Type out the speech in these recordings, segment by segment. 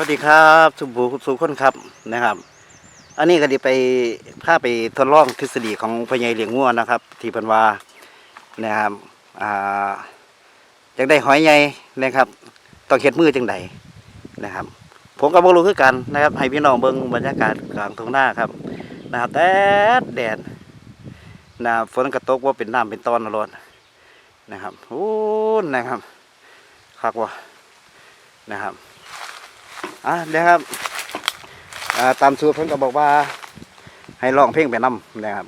วัสดีครับสุบูสุคนครับนะครับ อันนี้ก็ดีไปพาไปทดลองทฤษฎีของพญายเหลียงงัวนะครับ ที่พันวานะครับอ่าจังได้หอยใหญ่นะครับต้องเฮ็ดมือจังไดนะครับ ผมก็บ่รู้คือกันนะครับ ให้พี่น้องเบิ่งบรรยากาศกลางทุ่งนาครับนะครับแดดแดดนะฝนก็ตกว่าเป็นน้ำเป็นตอนรถนะครับโอ้นะครับคักว่ะนะครับ อะเดี๋ยวครับตามสูตรเพิ่นก็บอกว่า ให้ร้องเพลงไปนำนะครับ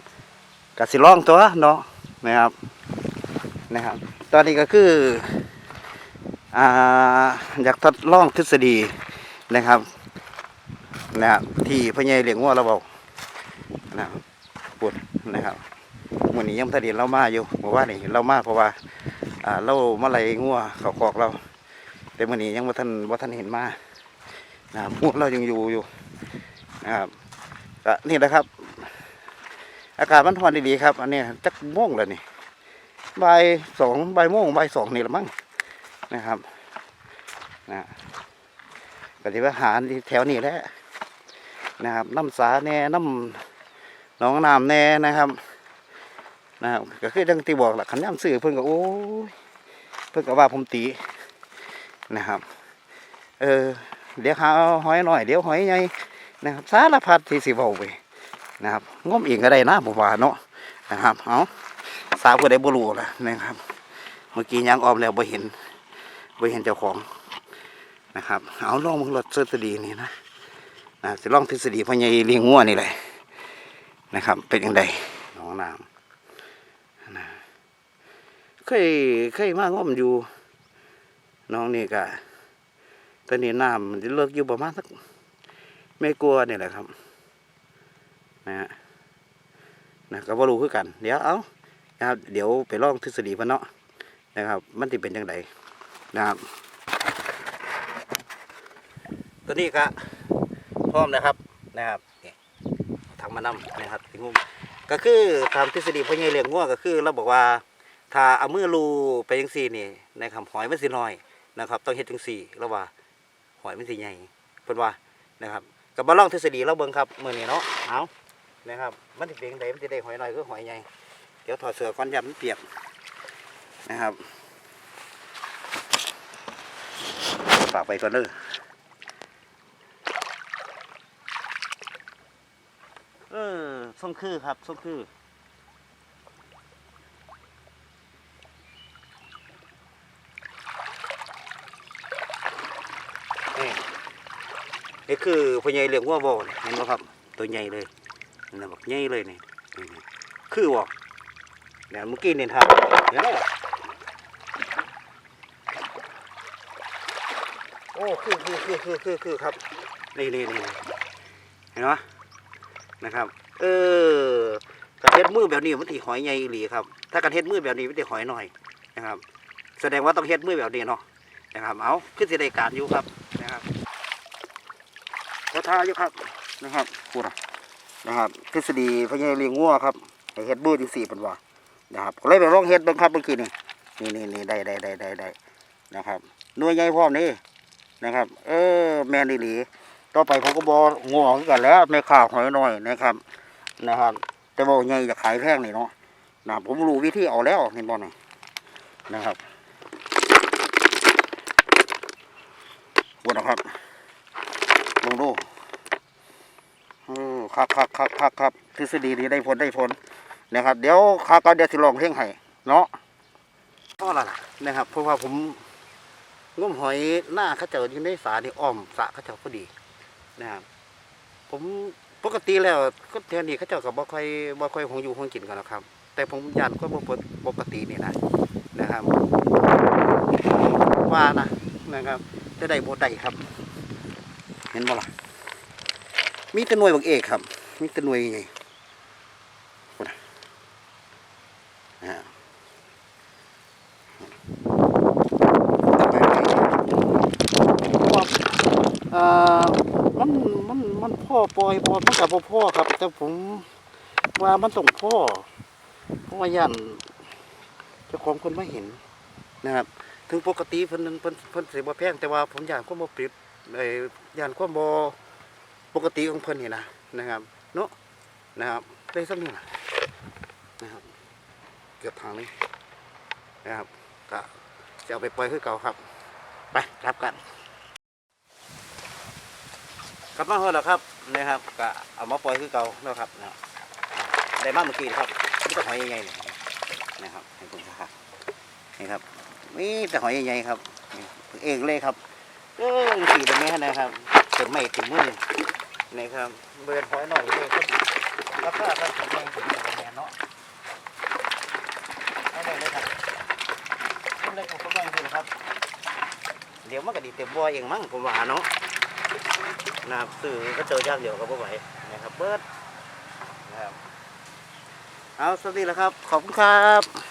ก็สิร้องตัวเนาะนะครับนะครับ ตอนนี้ก็คืออ่าอยากทดลองทฤษฎีนะครับนะครับที่พญายเหลียงวัวเราบอกนะครับปวดนะครับวันนี้ยังทะเดีเรามาอยู่บอกว่านี่เรามาเพราะว่าอ่าเราเมาไล่งัวเขาคอกเรา แต่วันนี้ยังว่าท่านว่าท่านเห็นมา นะครับพวกเรายังอยู่อยู่นะครับก็นี่แหละครับ อากาศมันร้อนดีๆครับ อันนี้จักโม่งแล้วนี่ใบสองใบ่ายโมงบ่ายสองนี่ละมั้งนะครับนะก็ที่ว่าหาแถวนี้แหละนะครับน้ำสาแน่น้ำหนองน้ำแน่นะครับนะครับก็คือดังที่บอกหละขันย่ำสื่อเพิ่นก็โอ้ยเพิ่นก็ว่าผมตีนะครับ เออ เดี๋ยวหาหอยหน่อย เดี๋ยวหอยใหญ่นะครับสารพัดที่สิเว้าไปนะครับงมเองก็ได้นะผมว่าเนาะนะครับเอาสาวผู้ใดบ่รู้ล่ะนะครับ เมื่อกี้ยังออมแล้วบ่เห็นบ่เห็นเจ้าของนะครับ เอาลองมึงรถทฤษฎีนี่นะนะสิลองทฤษฎีพญายเลี้ยงงัวนี่แหละนะครับ เป็นยังไงน้องน้ำนะเคยเคยมากงมอยู่น้องนี่ก็ ตอนนี้น้ำมันจะเลิกอยู่ประมาณสักไม่กลัวนี่แหละครับ นะฮะนะก็บ่รู้คือกัน เดี๋ยวเอานะครับ เดี๋ยวไปลองทฤษฎีพันเนาะนะครับ มันจะเป็นยังไงนะครับตัวนี้ก็พร้อมนะครับนะครับนี่ทางมานำนะครับที่งุมก็คือตามทฤษฎีพ่อใหญ่เลี้ยงงัวก็คือเราบอกว่าถ้าเอามือลูไปยังสี่นี่นะครับหอยมันสิน้อยนะครับ ต้องเฮ็ดจังสี่แล้วว่า หอยมันสิใหญ่เพิ่นว่านะครับกับบ่ลองทฤษฎีเราเบิ่งครับมื้อนี้เนาะเอานะครับมันสิเป็นไดมันสิได้หอยน้อยคือหอยใหญ่เดี๋ยวถอดเสื้อก่อนยับมันเปียกนะครับฝากไปก่อนเด้อเออส่งคือครับส่งคือ นี่นี่คือพญายเหลืองวัวบอเห็นไหมครับ ตัวใหญ่เลยนี่นะบอกใหญ่เลยนี่คือวะเนี่ยเมื่อกี้เนี่ครับเห็นไหมโอ้คือคือคือคือคือคือครับนี่นี่นี่เห็นไหมนะครับ เออการะเทศมือแบบนี้มันตีหอยใหญ่หลีครับ ถ้าการะเทศมือแบบนี้มันตีหอยหน่อยนะครับ แสดงว่าต้องเฮ็ดมือแบบนี้เนาะนะครับเอาขึ้นสิได้การอยู่ครับ นะครับขอท้าอยู่ครับนะครับพูดนะครับทฤษฎีพญาเลียงงัวครับเฮ็ดบื้อจังสี่เป็นว่านะครับก็เลยไปลองเฮ็ดเบิ่งครับเมื่อกี้นี่นี่นี่นี่ได้ได้ได้ได้ได้นะครับหน่วยใหญ่พร้อมนี่นะครับ เออแมนดีหลีต่อไปผมก็บองอคือกันแล้วแม่ข่าวหอยน้อยนะครับ นะครับ แต่บอกใหญ่จะขายแพงนี่เนาะนะผมรู้วิธีเอาแล้วเห็นบ่นี่นะครับ พูดนะครับลงดูเออครับครับครับครับครับทฤษฎีนี้ได้ผลได้ผลนะครับ เดี๋ยวข้าก็เดี๋ยวสิลองเพลงให้เนาะก็ละล่ะนะครับ เพราะว่าผมงมหอยหน้าเขาเจ้าอยู่ในสานี่อ้อมสะเขาเจ้าพอดีนะครับผมปกติแล้วก็แถวนี้เขาเจ้ากับบ่ค่อยบ่ค่อยคงอยู่คงกินกันหรอกครับ แต่ผมยันก็บ่ปกตินี่นะนะครับว่านะนะครับ จะได้บ่ได้ครับ เห็นบ่ล่ะมีแต่หน่วยบักเอกครับ มีแต่หน่วยไงคนนะนะฮะเอ่อมันมันมันพ่อปล่อยบอมันกับพ่อครับ แต่ผมว่ามันต้องพ่อเพราะว่าย่านเจ้าของคนไม่เห็นนะครับ ถึงปกติเพิ่นเพิ่นเพิ่นสิบ่แพงแต่ว่าผมอยากก็บ่ปิดไอ้ยานความบ่ปกติของเพิ่นนี่นะนะครับเนาะนะครับได้สักนี่นะนะครับเกือบทางนี้นะครับก็จะเอาไปปล่อยคือเก่าครับ ไปรับกันกลับมาเฮาแล้วครับนะครับก็เอามาปล่อยคือเก่าแล้วครับนะครับได้มาเมื่อกี้นะครับนี่ก็หอยใหญ่ๆนี่นะครับให้คุณครับนี่ครับ นี่แต่หอยใหญ่ๆครับ เองเลยครับเออสีแบบนี้นะครับเต็มไม่เต็มมือนี่ครับเบิร์นหอยหน่อยเลยครับราคาก็ถึงแรงถึงแรงเนาะเอาได้เลยครับเอาได้ผมก็บ้างคือครับ เดี๋ยวมันก็ดีเต็มบ่อเองมั้งผมว่าเนาะนะครับสื่อก็เจอยากเดี๋ยวก็บ่ไหวนะครับเบิดนะครับเอาสวัสดีแล้วครับ ขอบคุณครับ